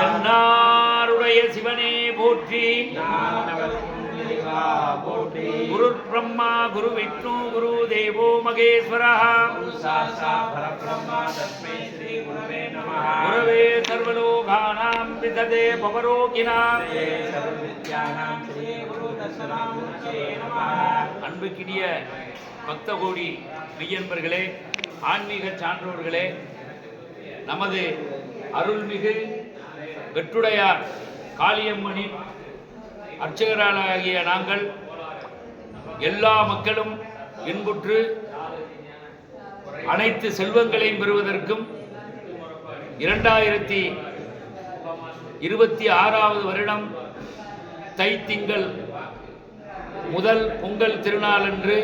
தென்னாருடைய சிவனே போற்றி. குரு பிரம்மா குரு விஷ்ணு குரு தேவோ மகேஸ்வரா. குரவே சர்வலோகானாம் விததே பவரோகினாம் அன்புக்கினிய பக்தகோடி மெய்யன்பர்களே ஆன்மீக சான்றோர்களே நமது அருள்மிகு வெற்றுடையார் காளியம்மனின் அர்ச்சகராகிய நாங்கள் எல்லா மக்களும் இன்புற்று அனைத்து செல்வங்களையும் பெறுவதற்கும் இரண்டாயிரத்தி இருபத்தி ஆறாவது வருடம் தை திங்கள் முதல் பொங்கல் திருநாளன்று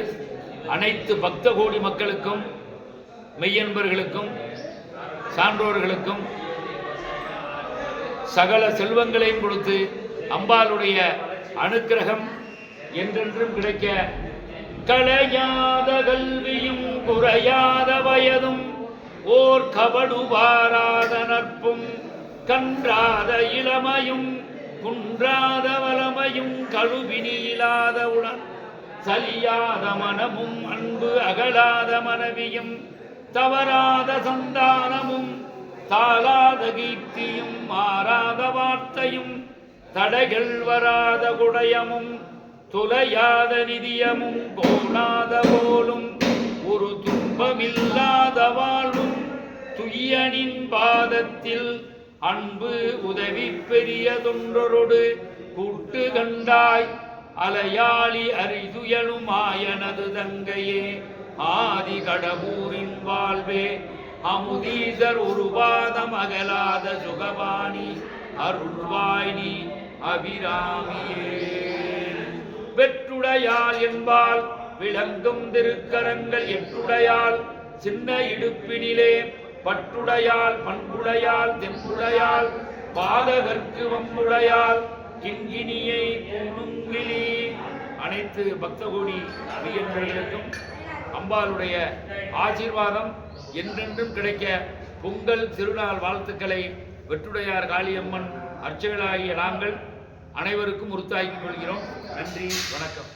அனைத்து பக்த கோடி மக்களுக்கும் மெய்யன்பர்களுக்கும் சான்றோர்களுக்கும் சகல செல்வங்களையும் கொடுத்து அம்பாளுடைய அனுக்கிரகம் என்றென்றும் கிடைக்க களையாத கல்வியும் குறையாத வயதும் ஓர் கபடுபாராத நட்பும் கன்றாத இளமையும் குன்றாத வளமையும் கழுவினி உடன் சலியாத மனமும் அன்பு அகலாத மனைவியும் தவறாத சந்தானமும் தாளாத கீர்த்தியும் மாறாத வார்த்தையும் தடைகள் வராத குடயமும் துளையாத நிதியமும் கோணாத போலும் ஒரு துன்பமில்லாத வாழ்வும் துய்யனின் பாதத்தில் அன்பு உதவி பெரிய தொன்றொரு கூட்டு கண்டாய் அலையாளி அறிதுயலுமாயனது தங்கையே ஆதி கடவுரின் வாழ்வே அமுதீசர் ஒரு பாதம் அகலாத சுகபாணி அருள்வாயினி அபிராமியே. வெற்றுடையாள் என்பால் விளங்கும் திருக்கரங்கள் எட்டுடையாள் சின்ன இடுப்பினிலே பட்டுடையாள் பண்புடையாள் தெம்புடையாள் பாதகர்க்கு வம்புடையாள் கிங்கினியை பூணுங்கிலி. அனைத்து பக்தகோடி மெய்யன்பர்களுக்கும் அம்பாளுடைய ஆசீர்வாதம். என்றென்றும் கிடைக்க பொங்கல் திருநாள் வாழ்த்துக்களை வெற்றுடையார் காளியம்மன் அர்ச்சகர்களாகிய நாங்கள் அனைவருக்கும் உறுத்தாக்கிக் கொள்கிறோம். நன்றி வணக்கம்.